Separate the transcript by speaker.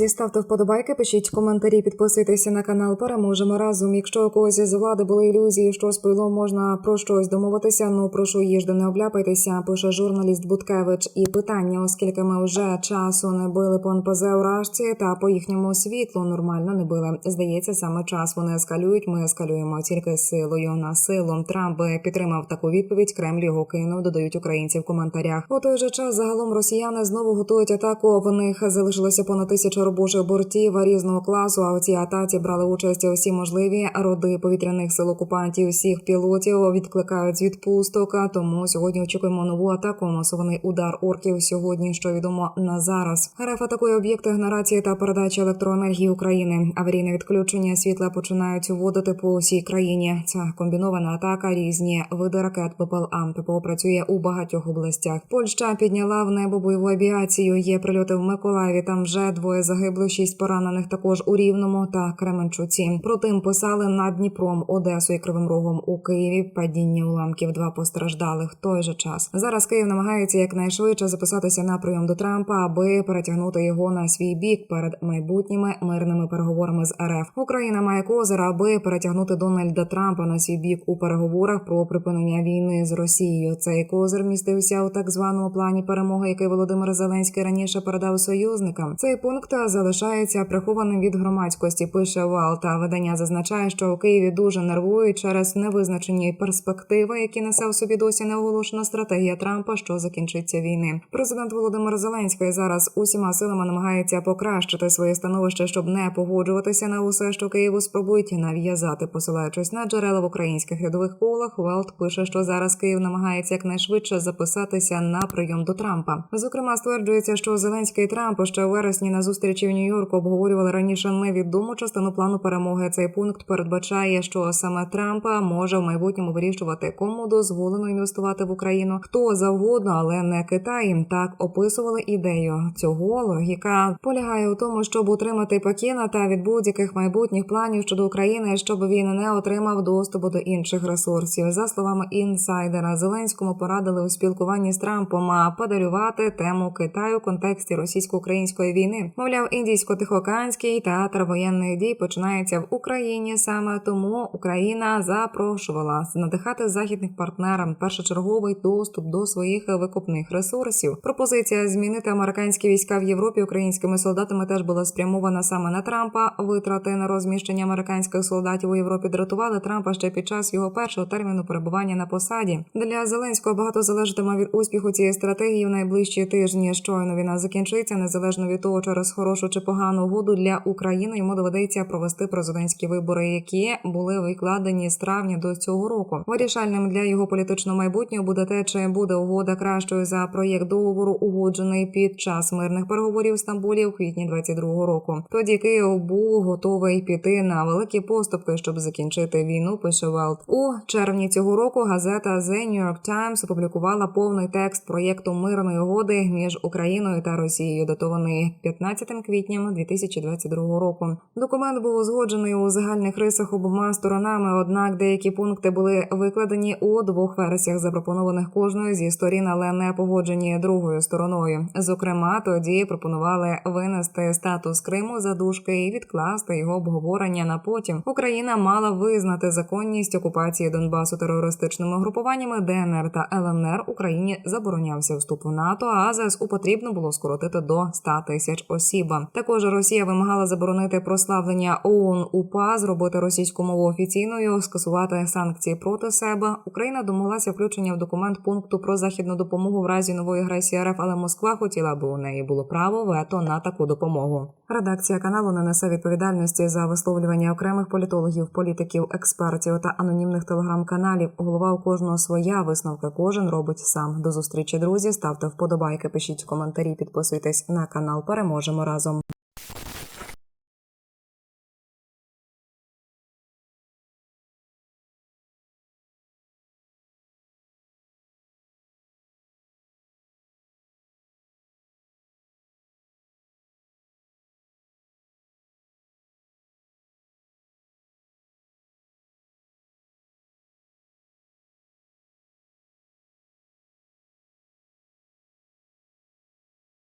Speaker 1: Друзі, ставте вподобайки, пишіть коментарі, підписуйтеся на канал. Переможемо разом. Якщо у когось з влади були ілюзії, що з пилом можна про щось домовитися. Ну прошу їжди, не обляпайтеся. Пише журналіст Буткевич. І питання, оскільки ми вже часу не били по НПЗ у Рашці та по їхньому світлу нормально не били. Здається, саме час вони ескалюють. Ми ескалюємо тільки силою на силу. Трамп підтримав таку відповідь. Кремль його кинув. Додають українці в коментарях. У той же час загалом росіяни знову готують атаку. В них залишилося понад тисячу робочих бортів різного класу. А у цій атаці брали участь усі можливі роди повітряних сил окупантів. Всіх пілотів відкликають з відпусток. Тому сьогодні очікуємо нову атаку. Масований удар орків сьогодні, що відомо на зараз. РФ атакує об'єкти генерації та передачі електроенергії України. Аварійне відключення світла починають вводити по усій країні. Це комбінована атака. Різні види ракет ППЛА. ППО працює у багатьох областях. Польща підняла в небо бойову авіацію. Є прильоти в Миколаєві. Там вже двоє загиблих, шість поранених. Також у Рівному та Кременчуці. Протим писали над Дніпром, Одесою і Кривим Рогом у Києві. Падіння уламків. Два постраждалих. Той же час зараз Київ намагається якнайшвидше записатися на прийом до Трампа, аби перетягнути його на свій бік перед майбутніми мирними переговорами з РФ. Україна має козир, аби перетягнути Дональда Трампа на свій бік у переговорах про припинення війни з Росією. Цей козир містився у так званому плані перемоги, який Володимир Зеленський раніше передав союзникам. Цей пункт залишається прихованим від громадськості. Пише Валта. Видання зазначає, що у Києві дуже нервують через невизначені перспективи, які несе у собі досі неоголошена стратегія Трампа, що закінчиться війни. Президент Володимир Зеленський зараз усіма силами намагається покращити своє становище, щоб не погоджуватися на усе, що Києву спробують нав'язати, посилаючись на джерела в українських рядових колах. Велт пише, що зараз Київ намагається якнайшвидше записатися на прийом до Трампа. Зокрема, стверджується, що Зеленський і Трамп ще у вересні на зустрічі в Нью-Йорку обговорювали раніше невідому частину плану перемоги. Цей пункт передбачає, що саме Трампа може в майбутньому вирішувати, кому дозволено інвестувати в Україну, хто завгодно, але не Китай. Так описували ідею цього. Логіка полягає у тому, щоб утримати Пекіна та від будь-яких майбутніх планів щодо України, щоб він не отримав доступу до інших ресурсів. За словами інсайдера, Зеленському порадили у спілкуванні з Трампом а подарювати тему Китаю в контексті російсько-української війни. Мовляв, індійсько-тихоокеанський театр воєнних дій починається в Україні. Саме тому Україна запрошувала надихати західних партнерам першочерговий доступ до своїх викупних ресурсів. Пропозиція змінити американські війська в Європі українськими солдатами теж була спрямована саме на Трампа. Витрати на розміщення американських солдатів у Європі дратували Трампа ще під час його першого терміну перебування на посаді. Для Зеленського багато залежатиме від успіху цієї стратегії в найближчі тижні. Щойно війна закінчиться, незалежно від того, через хорошу чи погану угоду для України йому доведеться провести президентські вибори, які були викладені з травня до цього року. Вирішальним для його політичного майбутнього буде те, чи буде угода кращою за проєкт договору, угоджений під час мирних переговорів в Стамбулі у квітні 22-го року. Тоді Київ був готовий піти на великі поступки, щоб закінчити війну. Пише Велт. у червні цього року. Газета The New York Times опублікувала повний текст проєкту мирної угоди між Україною та Росією, датований 15 квітня 2022 року. Документ був узгоджений у загальних рисах обома сторонами. Однак деякі пункти були викладені у двох версіях, запропонованих кожною зі сторін, але не погоджені другою стороною. Зокрема, тоді пропонували винести статус Криму за дужки і відкласти його обговорення на потім. Україна мала визнати законність окупації Донбасу терористичними групуваннями ДНР та ЛНР. Україні заборонявся вступ в НАТО. А ЗСУ потрібно було скоротити до 100 тисяч осіб. Також Росія вимагала заборонити прославлення ООН УПА, зробити російську мову офіційною, скасувати санкції проти себе. Україна домоглася включення в документ пункту про західну допомогу в разі нової агресії РФ, але Москва хотіла, аби у неї було право вето на таку допомогу. Редакція каналу не несе відповідальності за висловлювання окремих політологів, політиків, експертів та анонімних телеграм-каналів. Голова у кожного своя висновка. Кожен робить сам. До зустрічі, друзі. Ставте вподобайки, пишіть коментарі, підписуйтесь на канал. Переможемо разом. Universum